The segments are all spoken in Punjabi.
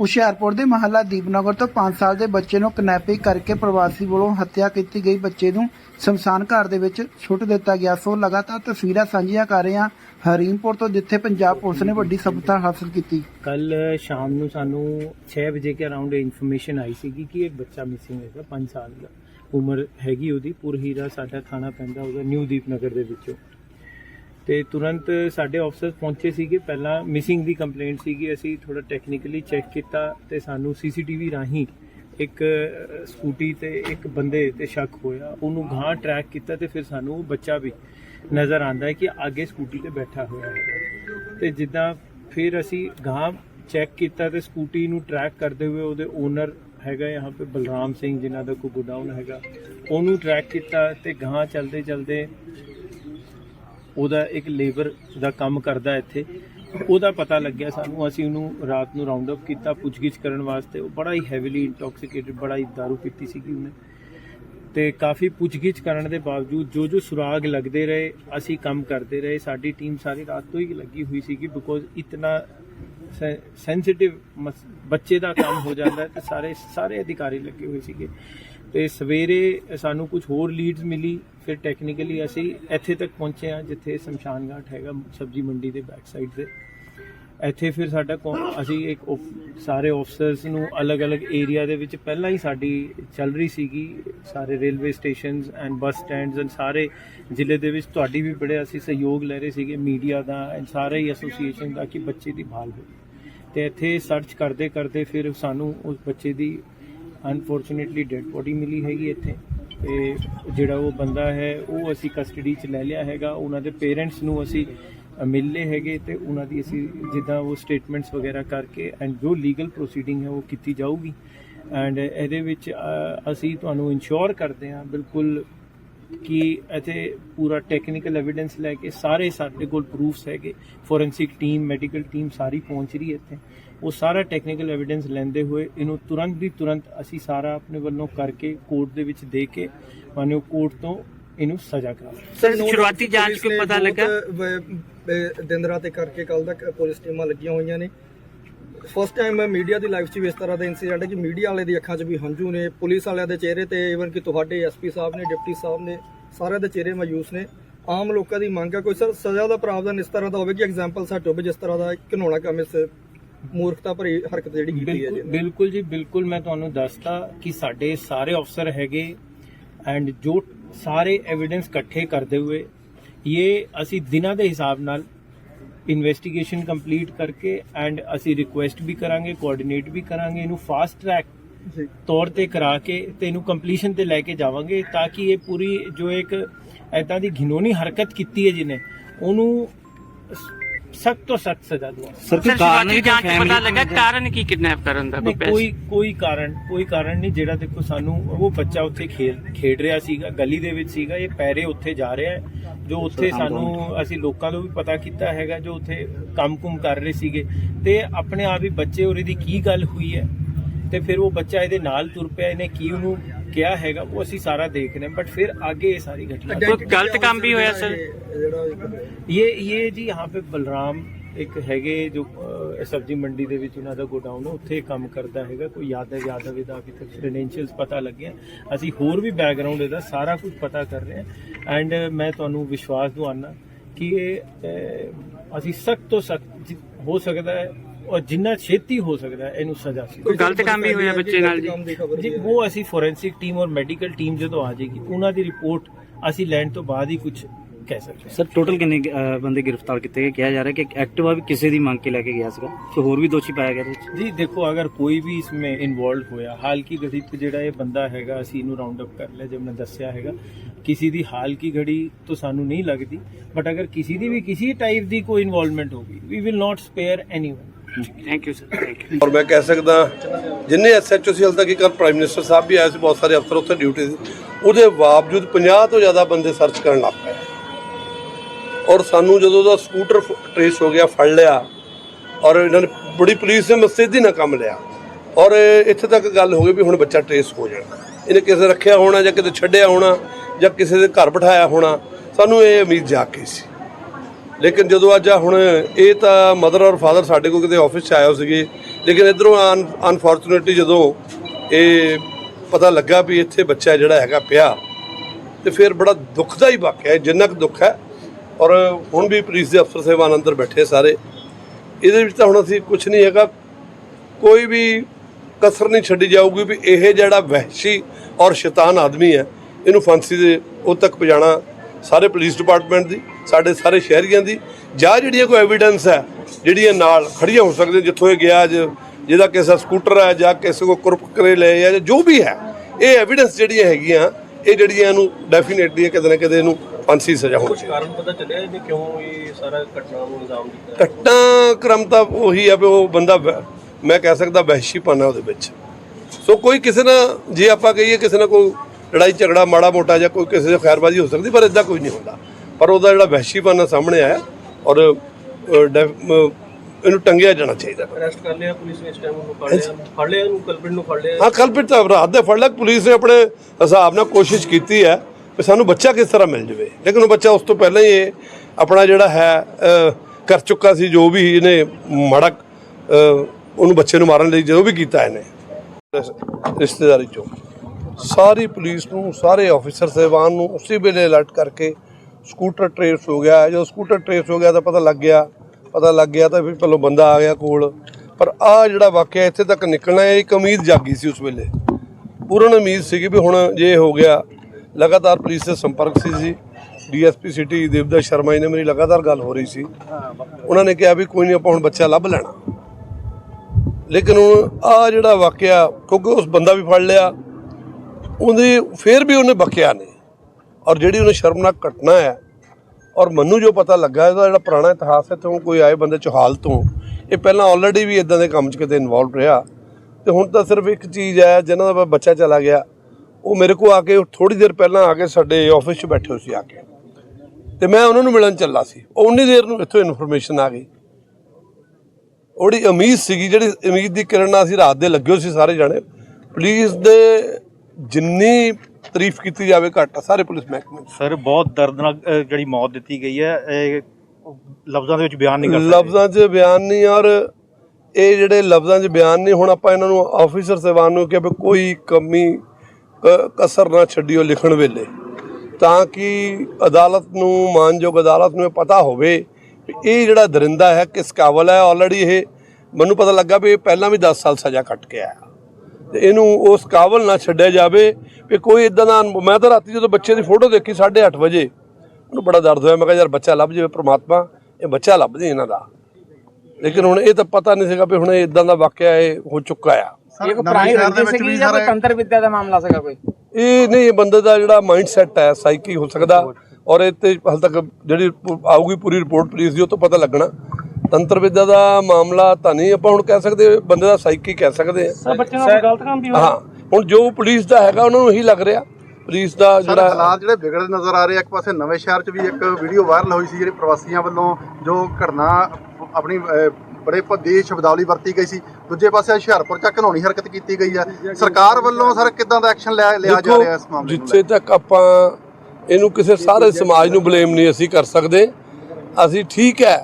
ਹੁਸ਼ਿਆਰਪੁਰ ਦੇ ਮਹੱਲਾ ਦੀਪਨਗਰ ਤੋਂ 5 ਸਾਲ ਦੇ ਬੱਚੇ ਨੂੰ ਕਨੈਪਿੰਗ ਕਰਕੇ ਪ੍ਰਵਾਸੀ ਵੱਲੋਂ ਹੱਤਿਆ ਕੀਤੀ ਗਈ। ਬੱਚੇ ਨੂੰ ਸ਼ਮਸ਼ਾਨ ਘਾਟ ਦੇ ਵਿੱਚ ਸੁੱਟ ਦਿੱਤਾ ਗਿਆ। ਸੋ ਲਗਾਤਾਰ ਤਸਵੀਰਾਂ ਸਾਂਝੀਆਂ ਕਰ ਰਹੇ ਹਾਂ ਹਰੀਮਪੁਰ ਤੋਂ, ਜਿੱਥੇ ਪੰਜਾਬ ਪੁਲਿਸ ਨੇ ਵੱਡੀ ਸਫਲਤਾ ਹਾਸਲ ਕੀਤੀ। ਕੱਲ ਸ਼ਾਮ ਨੂੰ ਸਾਨੂੰ 6 ਵਜੇ ਕੇ ਅਰਾਊਂਡ ਇਨਫੋਰਮੇਸ਼ਨ ਆਈ ਸੀਗੀ ਕਿ ਇੱਕ ਬੱਚਾ ਮਿਸਿੰਗ ਹੈਗਾ 5 ਸਾਲ ਦਾ। ਉਮਰ ਹੈਗੀ ਉਹਦੀ, ਪੁਰਹੀਰਾ ਸਾਡਾ ਥਾਣਾ ਪੈਂਦਾ ਉਹਦਾ, ਨਿਊ ਦੀਪਨਗਰ ਦੇ ਵਿੱਚੋਂ। ਤੇ ਤੁਰੰਤ ਸਾਡੇ ਆਫਸਰ ਪਹੁੰਚੇ ਸੀਗੇ। ਪਹਿਲਾਂ ਮਿਸਿੰਗ ਦੀ ਕੰਪਲੇਂਟ ਸੀਗੀ। ਅਸੀਂ ਥੋੜਾ ਟੈਕਨੀਕਲੀ ਚੈੱਕ ਕੀਤਾ ਤੇ ਸਾਨੂੰ ਸੀਸੀਟੀਵੀ ਰਾਹੀਂ ਇੱਕ ਸਕੂਟੀ ਤੇ ਇੱਕ ਬੰਦੇ ਤੇ ਸ਼ੱਕ ਹੋਇਆ। ਉਹਨੂੰ ਗਾਂ ਟਰੈਕ ਕੀਤਾ ਤੇ ਫਿਰ ਸਾਨੂੰ ਉਹ ਬੱਚਾ ਵੀ ਨਜ਼ਰ ਆਂਦਾ ਹੈ ਕਿ ਅੱਗੇ ਸਕੂਟੀ ਤੇ ਬੈਠਾ ਹੋਇਆ ਹੈ। ਤੇ ਜਿੱਦਾਂ ਫਿਰ ਅਸੀਂ ਗਾਂ ਚੈੱਕ ਕੀਤਾ ਤੇ ਸਕੂਟੀ ਨੂੰ ਟਰੈਕ ਕਰਦੇ ਹੋਏ ਉਹਦੇ ਓਨਰ ਹੈਗਾ ਯਹਾਂ ਪੇ ਬਲਰਾਮ ਸਿੰਘ ਜਿਨ੍ਹਾਂ ਦਾ ਕੋਈ ਗੋਡਾਊਨ ਹੈਗਾ। ਉਹਨੂੰ ਟਰੈਕ ਕੀਤਾ ਤੇ ਗਾਂ ਚਲਦੇ ਚਲਦੇ ਉਹਦਾ ਇੱਕ ਲੇਬਰ ਦਾ ਕੰਮ ਕਰਦਾ ਇੱਥੇ। ਉਹਦਾ ਪਤਾ ਲੱਗਿਆ ਸਾਨੂੰ, ਅਸੀਂ ਉਹਨੂੰ ਰਾਤ ਨੂੰ ਰਾਉਂਡ ਅਪ ਕੀਤਾ, ਪੁੱਛਗਿੱਛ ਕਰਨ ਵਾਸਤੇ। ਉਹ ਬੜਾ ਹੀ ਹੈਵੀਲੀ ਇੰਟੌਕਸੀਕੇਟਡ ਬੜਾ ਹੀ दारू ਪੀਤੀ ਸੀਗੀ ਉਹਨੇ। ਤੇ ਕਾਫੀ ਪੁੱਛਗਿੱਛ ਕਰਨ ਦੇ ਬਾਵਜੂਦ ਜੋ ਜੋ ਸੁਰਾਗ ਲੱਗਦੇ ਰਹੇ, ਅਸੀਂ ਕੰਮ ਕਰਦੇ ਰਹੇ। ਸਾਡੀ ਟੀਮ ਸਾਰੀ ਰਾਤ ਤੋਂ ਹੀ ਲੱਗੀ ਹੋਈ ਸੀਗੀ ਬਿਕੋਜ਼ ਇਤਨਾ ਸੈਂਸਿਟਿਵ ਬੱਚੇ ਦਾ ਕੰਮ ਹੋ ਜਾਂਦਾ ਹੈ ਤੇ ਸਾਰੇ ਸਾਰੇ ਅਧਿਕਾਰੀ ਲੱਗੇ ਹੋਏ ਸੀਗੇ। ਤੇ ਸਵੇਰੇ ਸਾਨੂੰ ਕੁਝ ਹੋਰ ਲੀਡਸ ਮਿਲੀ। ਫਿਰ ਟੈਕਨੀਕਲੀ ਅਸੀਂ ਇੱਥੇ ਤੱਕ ਪਹੁੰਚੇ ਹਾਂ, ਜਿੱਥੇ ਸ਼ਮਸ਼ਾਨ ਘਾਟ ਹੈਗਾ, ਸਬਜੀ ਮੰਡੀ ਦੇ ਬੈਕ ਸਾਈਡ ਤੇ। ਇੱਥੇ ਫਿਰ ਸਾਡਾ ਕੌ- ਅਸੀਂ ਇੱਕ ਆਫ- ਸਾਰੇ ਆਫਸਰਸ ਨੂੰ ਅਲੱਗ-ਅਲੱਗ ਏਰੀਆ ਦੇ ਵਿੱਚ ਪਹਿਲਾਂ ਹੀ ਸਾਡੀ ਚੱਲ ਰਹੀ ਸੀਗੀ। ਸਾਰੇ railway stations and bus stands and ਸਾਰੇ ਜ਼ਿਲ੍ਹੇ ਦੇ ਵਿੱਚ ਤੁਹਾਡੀ ਵੀ ਬੜੇ ਅਸੀਂ ਸਹਿਯੋਗ ਲੈ ਰਹੇ ਸੀਗੇ ਮੀਡੀਆ ਦਾ ਐਂਡ ਸਾਰੇ ਹੀ ਐਸੋਸੀਏਸ਼ਨ ਦਾ ਕਿ ਬੱਚੇ ਦੀ ਭਾਲ ਹੋਵੇ ਤੇ ਇੱਥੇ ਸਰਚ ਕਰਦੇ ਕਰਦੇ ਫਿਰ ਸਾਨੂੰ ਉਸ ਬੱਚੇ ਦੀ ਅਨਫੋਰਚੂਨੇਟਲੀ ਡੈਡ ਬੋਡੀ ਮਿਲੀ ਹੈਗੀ ਇੱਥੇ। ਤੇ ਜਿਹੜਾ ਉਹ ਬੰਦਾ ਹੈ ਉਹ ਅਸੀਂ ਕਸਟਡੀ 'ਚ ਲੈ ਲਿਆ ਹੈਗਾ। ਉਹਨਾਂ ਦੇ ਪੇਰੈਂਟਸ ਨੂੰ ਅਸੀਂ ਅ, ਮਿਲਲੇ ਹੈਗੇ ਤੇ ਉਹਨਾਂ ਦੀ ਅਸੀਂ ਜਿੱਦਾਂ ਉਹ ਸਟੇਟਮੈਂਟਸ ਵਗੈਰਾ ਕਰਕੇ ਐਂਡ ਜੋ ਲੀਗਲ ਪ੍ਰੋਸੀਡਿੰਗ ਹੈ ਉਹ ਕੀਤੀ ਜਾਊਗੀ। ਐਂਡ ਇਹਦੇ ਵਿੱਚ ਅਸੀਂ ਤੁਹਾਨੂੰ ਇਨਸ਼ੋਰ ਕਰਦੇ ਹਾਂ ਬਿਲਕੁਲ ਕਿ ਇੱਥੇ ਪੂਰਾ ਟੈਕਨੀਕਲ ਐਵੀਡੈਂਸ ਲੈ ਕੇ ਸਾਰੇ ਸਾਡੇ ਕੋਲ ਪ੍ਰੂਫਸ ਹੈਗੇ। ਫੋਰੈਂਸਿਕ ਟੀਮ ਮੈਡੀਕਲ ਟੀਮ ਸਾਰੀ ਪਹੁੰਚ ਰਹੀ ਹੈ ਇੱਥੇ। ਉਹ ਸਾਰਾ ਟੈਕਨੀਕਲ ਐਵੀਡੈਂਸ ਲੈਂਦੇ ਹੋਏ ਇਹਨੂੰ ਤੁਰੰਤ ਦੀ ਤੁਰੰਤ ਅਸੀਂ ਸਾਰਾ ਆਪਣੇ ਵੱਲੋਂ ਕਰਕੇ ਕੋਰਟ ਦੇ ਵਿੱਚ ਦੇ ਕੇ ਮਾਨਯੋਗ ਕੋਰਟ ਤੋਂ ਇਹਨੂੰ ਸਜ਼ਾ ਕਰਾਵਾਂਗੇ ਸਰ ਸ਼ੁਰੂਆਤੀ ਜਾਂਚ ਨੇ ਪਤਾ ਲੱਗਾ? ਦਿਨ ਰਾਤ ਕਰਕੇ ਕੱਲ ਤੱਕ ਪੁਲਿਸ ਟੀਮਾਂ ਲੱਗੀਆਂ ਹੋਈਆਂ ਨੇ। ਫਸਟ ਟਾਈਮ ਮੈਂ ਮੀਡੀਆ ਦੀ ਲਾਈਫ 'ਚ ਵੀ ਇਸ ਤਰ੍ਹਾਂ ਦਾ ਇਨਸੀਡੈਂਟ ਹੈ ਕਿ ਮੀਡੀਆ ਵਾਲੇ ਦੀ ਅੱਖਾਂ 'ਚ ਵੀ ਹੰਝੂ ਨੇ, ਪੁਲਿਸ ਵਾਲਿਆਂ ਦੇ ਚਿਹਰੇ ਤੇ ਇਵਨ ਕਿ ਤੁਹਾਡੇ ਐਸਪੀ ਸਾਹਿਬ ਨੇ, ਡਿਪਟੀ ਸਾਹਿਬ ਨੇ, ਸਾਰਿਆਂ ਦੇ ਚਿਹਰੇ ਮਾਯੂਸ ਨੇ। ਆਮ ਲੋਕਾਂ ਦੀ ਮੰਗ ਹੈ, ਕੋਈ ਸਰ ਸਜ਼ਾ ਦਾ ਪ੍ਰਾਵਧਾਨ ਇਸ ਤਰ੍ਹਾਂ ਦਾ ਹੋਵੇ ਕਿ ਐਗਜ਼ਾਮਪਲ ਸੈੱਟ ਹੋਵੇ ਜਿਸ ਤਰ੍ਹਾਂ ਦਾ ਘਿਨੌਣਾ ਕੰਮ ਇਸ ਮੂਰਖਤਾ ਭਰੀ ਹਰਕਤ ਜਿਹੜੀ ਕੀਤੀ ਹੈ ਜੀ। ਬਿਲਕੁਲ ਜੀ, ਬਿਲਕੁਲ ਮੈਂ ਤੁਹਾਨੂੰ ਦੱਸਤਾ ਕਿ ਸਾਡੇ ਸਾਰੇ ਅਫਸਰ ਹੈਗੇ ਐਂਡ ਜੋ ਸਾਰੇ ਐਵੀਡੈਂਸ ਇਕੱਠੇ ਕਰਦੇ ਹੋਏ, ਇਹ ਅਸੀਂ ਦਿਨਾਂ ਦੇ ਹਿਸਾਬ ਨਾਲ ਇਨਵੈਸਟੀਗੇਸ਼ਨ ਕੰਪਲੀਟ ਕਰਕੇ ਐਂਡ ਅਸੀਂ ਰਿਕੁਐਸਟ ਵੀ ਕਰਾਂਗੇ ਕੋਆਰਡੀਨੇਟ ਵੀ ਕਰਾਂਗੇ ਇਹਨੂੰ ਫਾਸਟ ਟਰੈਕ ਤੌਰ ਤੇ ਕਰਾ ਕੇ ਤੇ ਇਹਨੂੰ ਕੰਪਲੀਸ਼ਨ ਤੇ ਲੈ ਕੇ ਜਾਵਾਂਗੇ ਤਾਂ ਕਿ ਇਹ ਪੂਰੀ ਜੋ ਇੱਕ ਐਦਾਂ ਦੀ ਘਿਨੌਣੀ ਹਰਕਤ ਕੀਤੀ ਹੈ ਜਿਹਨੇ ਉਹਨੂੰ ਸਖਤ ਤੋਂ ਸਖਤ ਸਜ਼ਾ ਦਵਾ ਸਰ ਸ਼ੁਰੂਆਤੀ ਜਾਂਚ 'ਚ ਪਤਾ ਲੱਗਾ ਕਾਰਨ ਕੀ ਕਿਡਨੈਪ ਕਰਨ ਦਾ ਕੋਈ ਕੋਈ ਕੋਈ ਕਾਰਨ ਕੋਈ ਕਾਰਨ ਨਹੀਂ ਜਿਹੜਾ ਦੇਖੋ ਸਾਨੂੰ ਉਹ ਬੱਚਾ ਉੱਥੇ ਖੇਡ ਖੇਡ ਰਿਹਾ ਸੀਗਾ ਗਲੀ ਦੇ ਵਿੱਚ ਸੀਗਾ ਇਹ ਪੈਰੇ ਉੱਥੇ ਜਾ ਰਿਹਾ ਹੈ ਜੋ ਉੱਥੇ ਸਾਨੂੰ ਅਸੀਂ ਲੋਕਾਂ ਨੂੰ ਵੀ ਪਤਾ ਕੀਤਾ ਹੈਗਾ ਜੋ ਉੱਥੇ ਕੰਮ-ਕੁਮ ਕਰ ਰਹੇ ਸੀਗੇ। ਤੇ ਆਪਣੇ ਆਪ ਹੀ ਬੱਚੇ ਉਰੇ ਇਹਦੀ ਕੀ ਗੱਲ ਹੋਈ ਹੈ? ਤੇ ਫਿਰ ਉਹ ਬੱਚਾ ਇਹਦੇ ਨਾਲ ਤੁਰ ਪਿਆ ਇਹਨੇ ਕੀ ਉਹਨੂੰ ਕਿਹਾ ਹੈਗਾ? ਉਹ ਅਸੀਂ ਸਾਰਾ ਦੇਖ ਰਹੇ ਬਟ ਫਿਰ ਅੱਗੇ ਇਹ ਸਾਰੀ ਘਟਨਾ। ਗਲਤ ਕੰਮ ਵੀ ਹੋਇਆ ਸਰ? ਇਹ ਇਹ ਜੀ ਹਾਂ ਪੇ ਬਲਰਾਮ ਇੱਕ ਹੈਗੇ ਜੋ ਸਬਜ਼ੀ ਮੰਡੀ ਦੇ ਵਿੱਚ ਉਹਨਾਂ ਦਾ ਗੋਡਾਊਨ ਹੈ ਉੱਥੇ ਕੰਮ ਕਰਦਾ ਹੈਗਾ ਕੋਈ ਯਾਦਵ ਯਾਦਵ ਇਹਦਾ ਅਭੀ ਤੱਕ ਕ੍ਰੈਡੈਂਸ਼ੀਅਲਸ ਪਤਾ ਲੱਗਿਆ। ਅਸੀਂ ਹੋਰ ਵੀ ਬੈਕਗ੍ਰਾਉਂਡ ਇਹਦਾ ਸਾਰਾ ਕੁਝ ਪਤਾ ਕਰ ਰਹੇ ਹਾਂ। ਐਂਡ ਮੈਂ ਤੁਹਾਨੂੰ ਵਿਸ਼ਵਾਸ ਦਿਵਾਨਾ ਕਿ ਇਹ ਅਸੀਂ ਸਖਤ ਤੋਂ ਸਖਤ ਹੋ ਸਕਦਾ ਹੈ ਔਰ ਜਿੰਨਾ ਛੇਤੀ ਹੋ ਸਕਦਾ ਹੈ ਇਹਨੂੰ ਸਜ਼ਾ ਸੀ ਕੋਈ ਗਲਤ ਕੰਮ ਵੀ ਹੋਇਆ ਬੱਚੇ ਨਾਲ ਜੀ? ਉਹ ਅਸੀਂ ਫੋਰੈਂਸਿਕ ਟੀਮ ਔਰ ਮੈਡੀਕਲ ਟੀਮ ਜਦੋਂ ਆ ਜਾਏਗੀ ਉਹਨਾਂ ਦੀ ਰਿਪੋਰਟ ਅਸੀਂ ਲੈਣ ਤੋਂ ਬਾਅਦ ਹੀ ਕੁਝ ਕਹਿ ਸਕਦੇ ਹਾਂ। ਸਰ ਟੋਟਲ ਕਿੰਨੇ ਅਹ, ਬੰਦੇ ਗ੍ਰਿਫਤਾਰ ਕੀਤੇ ਗਏ? ਕਿਹਾ ਜਾ ਰਿਹਾ ਕਿ ਐਕਟਿਵਾ ਵੀ ਕਿਸੇ ਦੀ ਮੰਗ ਕੇ ਲੈ ਕੇ ਗਿਆ ਸੀਗਾ। ਤੇ ਹੋਰ ਵੀ ਦੋਸ਼ੀ ਪਾਇਆ ਗਿਆ ਇਹਦੇ ਵਿੱਚ? ਜੀ ਦੇਖੋ ਅਗਰ ਕੋਈ ਵੀ ਇਸमें ਇਨਵੋਲਡ ਹੋਇਆ ਹਾਲ ਕੀ ਘੜੀ ਤੇ ਜਿਹੜਾ ਇਹ ਬੰਦਾ ਹੈਗਾ ਅਸੀਂ ਇਹਨੂੰ ਰਾਉਂਡ ਅਪ ਕਰ ਲਿਆ ਜਿਵੇਂ ਮੈਂ ਦੱਸਿਆ ਹੈਗਾ। ਕਿਸੇ ਦੀ ਹਾਲ ਕੀ ਘੜੀ ਤੋਂ ਸਾਨੂੰ ਨਹੀਂ ਲੱਗਦੀ ਬਟ ਅਗਰ ਕਿਸੇ ਦੀ ਵੀ ਕਿਸੇ ਟਾਈਪ ਦੀ ਕੋਈ ਇਨਵੋਲਵਮੈਂਟ ਹੋਗੀ ਵੀ will not spare anyone thank you sir thank you ਔਰ ਮੈਂ ਕਹਿ ਸਕਦਾ ਜਿੰਨੇ ਐਸਐਚਓ ਸੀ ਹਾਲ ਤੱਕ ਇੱਕ ਪ੍ਰਾਈਮ ਮਿਨਿਸਟਰ ਸਾਹਿਬ ਵੀ ਆਏ ਸੀ ਬਹੁਤ ਸਾਰੇ ਅਫਸਰ ਉੱਥੇ ਡਿਊਟੀ ਸੀ। ਉਹਦੇ ਬਾਵਜੂਦ 50 ਤੋਂ ਜ਼ਿਆਦਾ ਬੰਦੇ ਸਰਚ ਕਰਨ ਲੱਗ ਪਏ। ਔਰ ਸਾਨੂੰ ਜਦੋਂ ਉਹਦਾ ਸਕੂਟਰ ਟ੍ਰੇਸ ਹੋ ਗਿਆ, ਫੜ ਲਿਆ ਔਰ ਇਹਨਾਂ ਨੇ ਬੜੀ ਪੁਲਿਸ ਨੇ ਮਸਜਿਦ ਨਾ ਕੰਮ ਲਿਆ। ਔਰ ਇੱਥੇ ਤੱਕ ਗੱਲ ਹੋ ਗਈ ਵੀ ਹੁਣ ਬੱਚਾ ਟ੍ਰੇਸ ਹੋ ਜਾਣਾ। ਇਹਨੇ ਕਿਸੇ ਰੱਖਿਆ ਹੋਣਾ ਜਾਂ ਕਿਤੇ ਛੱਡਿਆ ਹੋਣਾ ਜਾਂ ਕਿਸੇ ਦੇ ਘਰ ਬਿਠਾਇਆ ਹੋਣਾ, ਸਾਨੂੰ ਇਹ ਉਮੀਦ ਜਾ ਕੇ ਸੀ। ਲੇਕਿਨ ਜਦੋਂ ਅੱਜ ਹੁਣ ਇਹ ਤਾਂ ਮਦਰ ਔਰ ਫਾਦਰ ਸਾਡੇ ਕੋਲ ਕਿਤੇ ਆਫਿਸ 'ਚ ਆਏ ਹੋ ਸੀਗੇ, ਲੇਕਿਨ ਇਧਰੋਂ ਅਨਫੋਰਚੂਨੇਟਲੀ ਜਦੋਂ ਇਹ ਪਤਾ ਲੱਗਾ ਵੀ ਇੱਥੇ ਬੱਚਾ ਜਿਹੜਾ ਹੈਗਾ ਪਿਆ, ਤੇ ਫਿਰ ਬੜਾ ਦੁੱਖ ਦਾ ਹੀ ਵਾਕਿਆ ਹੈ, ਜਿੰਨਾ ਕੁ ਦੁੱਖ ਹੈ ਔਰ ਹੁਣ ਵੀ ਪੁਲਿਸ ਦੇ ਅਫਸਰ ਸਾਹਿਬਾਨ ਅੰਦਰ ਬੈਠੇ ਸਾਰੇ। ਇਹਦੇ ਵਿੱਚ ਤਾਂ ਹੁਣ ਅਸੀਂ ਕੁਝ ਨਹੀਂ ਹੈਗਾ। ਕੋਈ ਵੀ ਕਸਰ ਨਹੀਂ ਛੱਡੀ ਜਾਊਗੀ ਵੀ ਇਹ ਜਿਹੜਾ ਵਹਿਸ਼ੀ ਔਰ ਸ਼ੈਤਾਨ ਆਦਮੀ ਹੈ, ਇਹਨੂੰ ਫਾਂਸੀ ਦੇ ਉਹ ਤੱਕ ਪਹੁੰਚਾਉਣਾ ਸਾਰੇ ਪੁਲਿਸ ਡਿਪਾਰਟਮੈਂਟ ਦੀ, ਸਾਡੇ ਸਾਰੇ ਸ਼ਹਿਰੀਆਂ ਦੀ। ਜਾਂ ਜਿਹੜੀਆਂ ਕੋਈ ਐਵੀਡੈਂਸ ਹੈ, ਜਿਹੜੀਆਂ ਨਾਲ ਖੜੀਆਂ ਹੋ ਸਕਦੀਆਂ, ਜਿੱਥੋਂ ਇਹ ਗਿਆ ਜਿਹਦਾ ਕਿਸੇ ਦਾ ਸਕੂਟਰ ਹੈ ਜਾਂ ਕਿਸੇ ਕੋ ਕੁਰਪ ਕਰੇ ਲਏ ਜਾਂ ਜੋ ਵੀ ਹੈ, ਇਹ ਐਵੀਡੈਂਸ ਜਿਹੜੀਆਂ ਹੈਗੀਆਂ, ਇਹ ਜਿਹੜੀਆਂ ਇਹਨੂੰ ਡੈਫੀਨੇਟਲੀ ਕਿਤੇ ਨਾ ਕਿਤੇ ਇਹਨੂੰ ਫਾਂਸੀ ਸਜ਼ਾ ਹੋਣੀ ਚਾਹੀਦੀ ਕਾਰਨ ਪਤਾ ਚੱਲਿਆ ਇਹਨੇ ਕਿਉਂ ਇਹ ਸਾਰਾ ਘਟਨਾ ਨੂੰ ਅੰਜਾਮ ਦਿੱਤਾ? ਘਟਨਾ ਕ੍ਰਮ ਤਾਂ ਉਹੀ ਆ ਵੀ ਉਹ ਬੰਦਾ ਮੈਂ ਕਹਿ ਸਕਦਾ ਵਹਿਸ਼ੀਪਨ ਹੈ ਉਹਦੇ ਵਿੱਚ। ਸੋ ਕੋਈ ਕਿਸੇ ਨਾਲ ਜੇ ਆਪਾਂ ਕਹੀਏ ਕਿਸੇ ਨਾਲ ਕੋਈ ਲੜਾਈ ਝਗੜਾ ਮਾੜਾ ਮੋਟਾ ਜਾਂ ਕੋਈ ਕਿਸੇ ਦੇ ਖੈਰਬਾਜ਼ੀ ਹੋ ਸਕਦੀ ਪਰ ਇਦਾਂ ਕੋਈ ਨਹੀਂ ਹੁੰਦਾ। ਪਰ ਉਹਦਾ ਜਿਹੜਾ ਵਹਿਸ਼ੀਪਨ ਆ ਸਾਹਮਣੇ ਆਇਆ ਔਰ ਇਹਨੂੰ ਟੰਗਿਆ ਜਾਣਾ ਚਾਹੀਦਾ। ਅਰੈਸਟ ਕਰ ਲਿਆ ਪੁਲਿਸ ਨੇ ਇਸ ਟਾਈਮ ਉਹਨੂੰ ਫੜ ਲਿਆ ਫੜ ਲਿਆ ਇਹਨੂੰ ਕਲਪਿਟ ਨੂੰ ਫੜ ਲਿਆ। ਹਾਂ ਕਲਪਿਤ ਤਾਂ ਰਾਤ ਦੇ ਫੜ ਲਿਆ। ਪੁਲਿਸ ਨੇ ਆਪਣੇ ਹਿਸਾਬ ਨਾਲ ਕੋਸ਼ਿਸ਼ ਕੀਤੀ ਹੈ। ਕਿ ਸਾਨੂੰ ਬੱਚਾ ਕਿਸ ਤਰ੍ਹਾਂ ਮਿਲ ਜਾਵੇ। ਲੇਕਿਨ ਉਹ ਬੱਚਾ ਉਸ ਤੋਂ ਪਹਿਲਾਂ ਹੀ ਇਹ ਆਪਣਾ ਜਿਹੜਾ ਹੈ ਕਰ ਚੁੱਕਾ ਸੀ, ਜੋ ਵੀ ਇਹਨੇ ਮਾੜਾ ਉਹਨੂੰ ਬੱਚੇ ਨੂੰ ਮਾਰਨ ਲਈ ਜੋ ਵੀ ਕੀਤਾ ਇਹਨੇ। ਰਿਸ਼ਤੇਦਾਰੀ ਚੋਂ। ਸਾਰੀ ਪੁਲਿਸ ਨੂੰ, ਸਾਰੇ ਆਫੀਸਰ ਸਹਿਬਾਨ ਨੂੰ ਉਸੇ ਵੇਲੇ ਅਲਰਟ ਕਰਕੇ ਸਕੂਟਰ ਟਰੇਸ ਹੋ ਗਿਆ। ਜਦੋਂ ਸਕੂਟਰ ਟਰੇਸ ਹੋ ਗਿਆ ਤਾਂ ਪਤਾ ਲੱਗ ਗਿਆ। ਪਤਾ ਲੱਗ ਗਿਆ ਤਾਂ ਫਿਰ ਪਹਿਲੋਂ ਬੰਦਾ ਆ ਗਿਆ ਕੋਲ। ਪਰ ਆ ਜਿਹੜਾ ਵਾਕਿਆ ਇੱਥੇ ਤੱਕ ਨਿਕਲਣਾ, ਇਹ ਇੱਕ ਉਮੀਦ ਜਾਗੀ ਸੀ ਉਸ ਵੇਲੇ। ਪੂਰਨ ਉਮੀਦ ਸੀਗੀ ਵੀ ਹੁਣ ਜੇ ਹੋ ਗਿਆ ਲਗਾਤਾਰ ਪੁਲਿਸ ਦੇ ਸੰਪਰਕ ਸੀ ਸੀ ਡੀਐਸਪੀ ਸਿਟੀ ਦੇਵਦਾ ਸ਼ਰਮਾ ਜੀ ਨੇ ਮੇਰੀ ਲਗਾਤਾਰ ਗੱਲ ਹੋ ਰਹੀ ਸੀ। ਉਹਨਾਂ ਨੇ ਕਿਹਾ ਵੀ ਕੋਈ ਨਹੀਂ ਆਪਾਂ ਹੁਣ ਬੱਚਾ ਲੱਭ ਲੈਣਾ। ਲੇਕਿਨ ਹੁਣ ਆ ਜਿਹੜਾ ਵਾਕਿਆ, ਕਿਉਂਕਿ ਉਸ ਬੰਦਾ ਵੀ ਫੜ ਲਿਆ, ਉਹਦੇ ਫਿਰ ਵੀ ਉਹਨੇ ਬਕਿਆ ਨਹੀਂ ਔਰ ਜਿਹੜੀ ਉਹਨੇ ਸ਼ਰਮਨਾਕ ਘਟਨਾ ਹੈ, ਔਰ ਮੈਨੂੰ ਜੋ ਪਤਾ ਲੱਗਾ, ਇਹਦਾ ਜਿਹੜਾ ਪੁਰਾਣਾ ਇਤਿਹਾਸ ਹੈ ਤੋਂ ਕੋਈ ਆਏ ਬੰਦੇ ਚੋਹਾਲ ਤੋਂ, ਇਹ ਪਹਿਲਾਂ ਆਲਰੇਡੀ ਵੀ ਇਦਾਂ ਦੇ ਕੰਮ 'ਚ ਕਿਤੇ ਇਨਵੋਲਵ ਰਿਹਾ। ਤੇ ਹੁਣ ਤਾਂ ਸਿਰਫ ਇੱਕ ਚੀਜ਼ ਹੈ ਜਿਹਨਾਂ ਦਾ ਬੱਚਾ ਚਲਾ ਗਿਆ ਉਹ ਮੇਰੇ ਕੋਲ ਆ ਕੇ ਥੋੜੀ ਦੇਰ ਪਹਿਲਾਂ ਆ ਕੇ ਸਾਡੇ ਆਫਿਸ 'ਚ ਬੈਠੇ ਸੀ ਆ ਕੇ। ਤੇ ਮੈਂ ਉਹਨਾਂ ਨੂੰ ਮਿਲਣ ਚੱਲਾ ਸੀ। ਉਹ ਉਨੀ ਦੇਰ ਨੂੰ ਇੱਥੋਂ ਇਨਫੋਰਮੇਸ਼ਨ ਆ ਗਈ। ਉਹਦੀ ਉਮੀਦ ਸੀਗੀ ਜਿਹੜੀ ਉਮੀਦ ਦੀ ਕਿਰਨ ਨਾਲ ਅਸੀਂ ਰਾਤ ਦੇ ਲੱਗੇ ਸੀ ਸਾਰੇ ਜਾਣੇ। ਪੁਲਿਸ ਦੇ ਜਿੰਨੀ ਤਾਰੀਫ ਕੀਤੀ ਜਾਵੇ ਘੱਟ ਆ ਸਾਰੇ ਪੁਲਿਸ ਮਹਿਕਮੇ ਸਰ ਬਹੁਤ ਦਰਦਨਾਕ ਅਹ, ਜਿਹੜੀ ਮੌਤ ਦਿੱਤੀ ਗਈ ਹੈ ਇਹ ਲਫ਼ਜ਼ਾਂ ਦੇ ਵਿੱਚ ਬਿਆਨ ਨਹੀਂ ਕਰ ਸਕਦੇ। ਲਫ਼ਜ਼ਾਂ 'ਚ ਬਿਆਨ ਨਹੀਂ ਔਰ ਇਹ ਜਿਹੜੇ ਲਫ਼ਜ਼ਾਂ 'ਚ ਬਿਆਨ ਨਹੀਂ ਹੁਣ ਆਪਾਂ ਇਹਨਾਂ ਨੂੰ ਆਫੀਸਰ ਸਹਿਬਾਨ ਨੂੰ ਵੀ ਕੋਈ ਕਮੀ ਕ- ਕਸਰ ਨਾ ਛੱਡਿਓ ਲਿਖਣ ਵੇਲੇ। ਤਾਂ ਕਿ ਅਦਾਲਤ ਨੂੰ, ਮਾਨਯੋਗ ਅਦਾਲਤ ਨੂੰ ਇਹ ਪਤਾ ਹੋਵੇ ਵੀ ਇਹ ਜਿਹੜਾ ਦਰਿੰਦਾ ਹੈ, ਕਿਸ ਕਾਬਲ ਹੈ। ਆਲਰੇਡੀ ਇਹ ਮੈਨੂੰ ਪਤਾ ਲੱਗਾ ਵੀ ਇਹ ਪਹਿਲਾਂ ਵੀ 10 ਸਾਲ ਸਜ਼ਾ ਕੱਟ ਕੇ ਆਇਆ। ਤੇ ਇਹਨੂੰ ਉਸ ਕਾਬਲ ਨਾ ਛੱਡਿਆ ਜਾਵੇ ਵੀ ਕੋਈ ਇਦਾਂ ਦਾ ਅਨੁ- ਮੈਂ ਤਾਂ ਰਾਤੀ ਜਦੋਂ ਬੱਚੇ ਦੀ ਫੋਟੋ ਦੇਖੀ 8:30 ਵਜੇ ਉਹਨੂੰ ਬੜਾ ਦਰਦ ਹੋਇਆ। ਮੈਂ ਕਿਹਾ, ਯਾਰ, ਬੱਚਾ ਲੱਭ ਜਾਵੇ ਪ੍ਰਮਾਤਮਾ, ਇਹ ਬੱਚਾ ਲੱਭ ਦੇ ਇਹਨਾਂ ਦਾ। ਲੇਕਿਨ ਹੁਣ ਇਹ ਤਾਂ ਪਤਾ ਨਹੀਂ ਸੀਗਾ ਵੀ ਹੁਣ ਇਹ ਇਦਾਂ ਦਾ ਵਾਕਿਆ ਇਹ ਹੋ ਚੁੱਕਾ ਆ। ਇਹ ਕੋ ਪੁਰਾਣੀ ਰੰਜਿਸ਼ ਸੀਗੀ ਜਾਂ ਕੋਈ ਤੰਤਰ ਵਿੱਦਿਆ ਦਾ ਮਾਮਲਾ ਸੀਗਾ ਕੋਈ? ਇਹ ਨਹੀਂ ਇਹ ਬੰਦੇ ਦਾ ਜਿਹੜਾ ਮਾਈਂਡ ਸੈਟ ਹੈ ਸਾਈਕੀ ਹੋ ਸਕਦਾ। ਔਰ ਇਹ ਤੇ ਹਾਲ ਤੱਕ ਜਿਹੜੀ ਆਊਗੀ ਪੂਰੀ ਰਿਪੋਰਟ ਪੁਲਿਸ ਦੀ ਉਹ ਤੋਂ ਪਤਾ ਲੱਗਣਾ। ਤੰਤਰ ਵਿਦਿਆ ਦਾ ਮਾਮਲਾ ਤਾਂ ਨਹੀਂ ਆਪਾਂ ਹੁਣ ਕਹਿ ਸਕਦੇ ਬੰਦੇ ਦਾ ਸਾਈਕੀ ਕਹਿ ਸਕਦੇ ਆ ਬੱਚੇ ਨਾਲ ਗਲਤ ਕੰਮ ਵੀ ਹਾਂ ਹੁਣ ਜੋ ਪੁਲਿਸ ਦਾ ਹੈਗਾ ਉਹਨਾਂ ਨੂੰ ਇਹੀ ਲੱਗ ਰਿਹਾ। ਪੁਲਿਸ ਦਾ ਜਿਹੜਾ ਹਾਲਾਤ ਜਿਹੜੇ ਵਿਗੜਦੇ ਨਜ਼ਰ ਆ ਰਹੇ ਆ ਇੱਕ ਪਾਸੇ ਨਵੇਂ ਸ਼ਹਿਰ 'ਚ ਵੀ ਇੱਕ ਵੀਡੀਓ ਵਾਇਰਲ ਹੋਈ ਸੀ ਜਿਹੜੀ ਪ੍ਰਵਾਸੀਆਂ ਵੱਲੋਂ ਜੋ ਘਟਨਾ ਆਪਣੀ ਬੜੇ ਭੱਦੀ ਸ਼ਬਦਾਵਲੀ ਵਰਤੀ ਗਈ ਸੀ। ਦੂਜੇ ਪਾਸੇ ਹੁਸ਼ਿਆਰਪੁਰ 'ਚ ਘਨੌਣੀ ਹਰਕਤ ਕੀਤੀ ਗਈ ਹੈ। ਸਰਕਾਰ ਵੱਲੋਂ ਸਰ ਕਿੱਦਾਂ ਦਾ ਐਕਸ਼ਨ ਲਿਆ ਲਿਆ ਜਾ ਰਿਹਾ ਇਸ ਮਾਮਲੇ ਨੂੰ ਜਿੱਥੇ ਤੱਕ ਆਪਾਂ ਇਹਨੂੰ ਕਿਸੇ ਸਾਰੇ ਸਮਾਜ ਨੂੰ ਬਲੇਮ ਨਹੀਂ ਅਸੀਂ ਕਰ ਸਕਦੇ। ਅਸੀਂ ਠੀਕ ਹੈ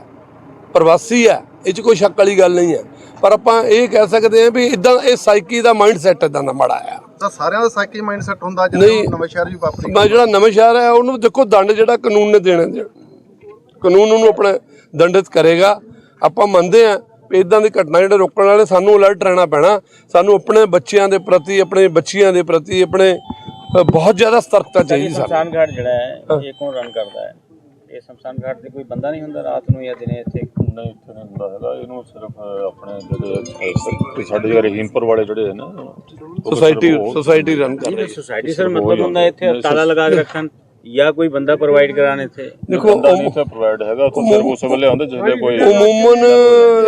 ਪ੍ਰਵਾਸੀ ਹੈ ਇਹ 'ਚ ਕੋਈ ਸ਼ੱਕ ਵਾਲੀ ਗੱਲ ਨਹੀਂ ਹੈ। ਪਰ ਆਪਾਂ ਇਹ ਕਹਿ ਸਕਦੇ ਹਾਂ ਵੀ ਇਦਾਂ ਇਹ ਸਾਈਕੀ ਦਾ ਮਾਈਂਡ ਸੈਟ ਇਦਾਂ ਦਾ ਮਾੜਾ ਆ ਤਾਂ ਸਾਰਿਆਂ ਦਾ ਸਾਈਕੀ ਮਾਈਂਡਸੈਟ ਹੁੰਦਾ ਨਹੀਂ। ਜਦੋਂ ਨਵੇਂ ਸ਼ਹਿਰ ਵੀ ਵਾਪਰੀ ਮੈਂ ਜਿਹੜਾ ਨਵੇਂ ਸ਼ਹਿਰ ਹੈ ਉਹਨੂੰ ਦੇਖੋ ਦੰਡ ਜਿਹੜਾ ਕਾਨੂੰਨ ਨੇ ਦੇਣਾ ਦੇ ਕਾਨੂੰਨ ਉਹਨੂੰ ਆਪਣੇ ਦੰਡਿਤ ਕਰੇਗਾ। ਆਪਾਂ ਮੰਨਦੇ ਆ ਵੀ ਇਦਾਂ ਦੀ ਘਟਨਾ ਜਿਹੜੇ ਰੋਕਣ ਵਾਲੇ ਸਾਨੂੰ ਅਲਰਟ ਰਹਿਣਾ ਪੈਣਾ। ਸਾਨੂੰ ਆਪਣੇ ਬੱਚਿਆਂ ਦੇ ਪ੍ਰਤੀ ਆਪਣੇ ਬੱਚੀਆਂ ਦੇ ਪ੍ਰਤੀ ਆਪਣੇ ਬਹੁਤ ਜ਼ਿਆਦਾ ਸਤਰਕਤਾ ਚਾਹੀਦੀ ਸਾਨੂੰ। ਸ਼ਮਸ਼ਾਨ ਘਾਟ ਜਿਹੜਾ ਹੈ ਇਹ ਕੌਣ ਰਨ ਕਰਦਾ ਹੈ? ਇਹ ਸ਼ਮਸ਼ਾਨ ਘਾਟ ਤੇ ਕੋਈ ਬੰਦਾ ਨਹੀਂ ਹੁੰਦਾ ਰਾਤ ਨੂੰ ਜਾਂ ਦਿਨੇ ਇੱਥੇ? ਨਹੀਂ ਇੱਥੇ ਨਹੀਂ ਹੁੰਦਾ ਹੈਗਾ। ਇਹਨੂੰ ਸਿਰਫ ਆਪਣੇ ਜਿਹੜੇ ਸਾਡੇ ਜਿਹੜੇ ਰਹੀਮਪੁਰ ਵਾਲੇ ਜਿਹੜੇ ਨੇ ਉਹ ਸੁਸਾਇਟੀ ਸੁਸਾਇਟੀ ਰਨ ਕਰ ਰਹੀ ਸੋਸਾਇਟੀ ਸਰ ਮਤਲਬ ਹੁੰਦਾ ਇੱਥੇ ਤਾਲਾ ਲਗਾ ਕੇ ਰੱਖਣ। ਜਾਂ ਕੋਈ ਬੰਦਾ ਪ੍ਰੋਵਾਈਡ ਕਰਾਣ ਇੱਥੇ? ਦੇਖੋ ਨਹੀਂ ਇੱਥੇ ਪ੍ਰੋਵਾਈਡ ਹੈਗਾ ਉੱਥੇ ਸਿਰਫ ਉਸ ਵੇਲੇ ਆਉਂਦੇ ਜਿਹੜੇ ਕੋਈ ਉਮੂਮਨ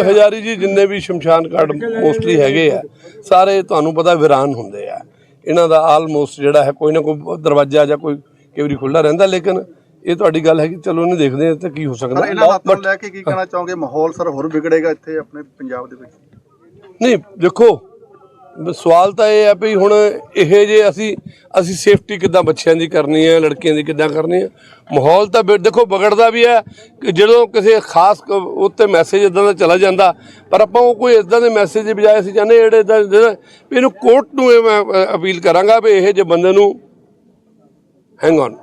ਹਜ਼ਾਰੀ ਜੀ ਜਿੰਨੇ ਵੀ ਸ਼ਮਸ਼ਾਨ ਘਾਟ ਮੋਸਟਲੀ ਹੈਗੇ ਆ ਸਾਰੇ ਤੁਹਾਨੂੰ ਪਤਾ ਵਿਰਾਨ ਹੁੰਦੇ ਆ। ਇਹਨਾਂ ਦਾ ਆਲਮੋਸਟ ਜਿਹੜਾ ਹੈ ਕੋਈ ਨਾ ਕੋਈ ਦਰਵਾਜ਼ਾ ਜਾਂ ਕੋਈ ਕਈ ਵਾਰੀ ਖੁੱਲਾ ਰਹਿੰਦਾ ਲੇਕਿਨ ਇਹ ਤੁਹਾਡੀ ਗੱਲ ਹੈ ਕਿ ਚਲੋ ਇਹਨੂੰ ਦੇਖਦੇ ਆ ਤੇ ਕੀ ਹੋ ਸਕਦਾ। ਇਹਨਾਂ ਹਾਲਾਤਾਂ ਨੂੰ ਲੈ ਕੇ ਕੀ ਕਹਿਣਾ ਚਾਹੋਗੇ? ਮਾਹੌਲ ਸਰ ਹੋਰ ਵਿਗੜੇਗਾ ਇੱਥੇ ਆਪਣੇ ਪੰਜਾਬ ਦੇ ਵਿੱਚ। ਨਹੀਂ ਦੇਖੋ ਸਵਾਲ ਤਾਂ ਇਹ ਹੈ ਵੀ ਹੁਣ ਇਹ ਜੇ ਅਸੀਂ ਅਸੀਂ ਸੇਫਟੀ ਕਿੱਦਾਂ ਬੱਚਿਆਂ ਦੀ ਕਰਨੀ ਹੈ, ਲੜਕੀਆਂ ਦੀ ਕਿੱਦਾਂ ਕਰਨੀ ਹੈ? ਮਾਹੌਲ ਤਾਂ ਬਿ- ਦੇਖੋ, ਵਿਗੜਦਾ ਵੀ ਹੈ ਕਿ ਜਦੋਂ ਕਿਸੇ ਖਾਸ ਕ- ਉੱਤੇ ਮੈਸੇਜ ਇਦਾਂ ਦਾ ਚਲਾ ਜਾਂਦਾ, ਪਰ ਆਪਾਂ ਉਹ ਕੋਈ ਇਦਾਂ ਦੇ ਮੈਸੇਜ ਦੀ ਬਜਾਏ ਅਸੀਂ ਚਾਹੁੰਦੇ ਜਿਹੜੇ ਇਦਾਂ ਵੀ ਇਹਨੂੰ ਕੋਰਟ ਨੂੰ ਇਹ ਮੈਂ ਅਪੀਲ ਕਰਾਂਗਾ ਵੀ ਇਹ ਜੇ ਬੰਦੇ ਨੂੰ ਹੈਂਗ ਔਨ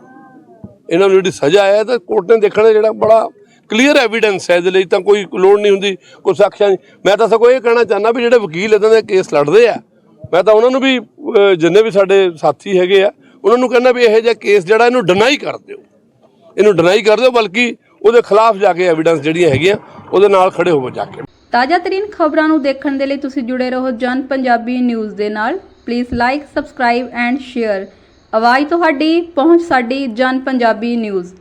ਇਹਨਾਂ ਨੂੰ ਜਿਹੜੀ ਸਜ਼ਾ ਹੈ ਤਾਂ ਕੋਰਟ ਨੇ ਦੇਖਣਾ ਜਿਹੜਾ ਬੜਾ ਕਲੀਅਰ ਐਵੀਡੈਂਸ ਹੈ ਇਹਦੇ ਲਈ ਤਾਂ ਕੋਈ ਲੋੜ ਨਹੀਂ ਹੁੰਦੀ, ਕੋਈ ਸਾਖੀਆਂ ਮੈਂ ਤਾਂ ਸਗੋਂ ਇਹ ਕਹਿਣਾ ਚਾਹੁੰਦਾ ਵੀ ਜਿਹੜੇ ਵਕੀਲ ਇਦਾਂ ਦੇ ਕੇਸ ਲੜਦੇ ਆ, ਮੈਂ ਤਾਂ ਉਹਨਾਂ ਨੂੰ ਵੀ ਜਿੰਨੇ ਵੀ ਸਾਡੇ ਸਾਥੀ ਹੈਗੇ ਆ, ਉਹਨਾਂ ਨੂੰ ਕਹਿੰਦਾ ਵੀ ਇਹ ਜਿਹਾ ਕੇਸ ਜਿਹੜਾ ਇਹਨੂੰ ਡਿਨਾਈ ਕਰ ਦਿਓ। ਇਹਨੂੰ ਡਿਨਾਈ ਕਰ ਦਿਓ, ਬਲਕਿ ਉਹਦੇ ਖਿਲਾਫ ਜਾ ਕੇ ਐਵੀਡੈਂਸ ਜਿਹੜੀਆਂ ਹੈਗੀਆਂ, ਉਹਦੇ ਨਾਲ ਖੜੇ ਹੋਵੋ ਜਾ ਕੇ। ਤਾਜ਼ਾ ਤਰੀਨ ਖਬਰਾਂ ਨੂੰ ਦੇਖਣ ਦੇ ਲਈ ਤੁਸੀਂ ਜੁੜੇ ਰਹੋ ਜਨ ਪੰਜਾਬੀ ਨਿਊਜ਼ ਦੇ ਨਾਲ। Please like subscribe and share ਆਵਾਜ਼ ਤੁਹਾਡੀ, ਪਹੁੰਚ ਸਾਡੀ ਜਨ ਪੰਜਾਬੀ ਨਿਊਜ਼।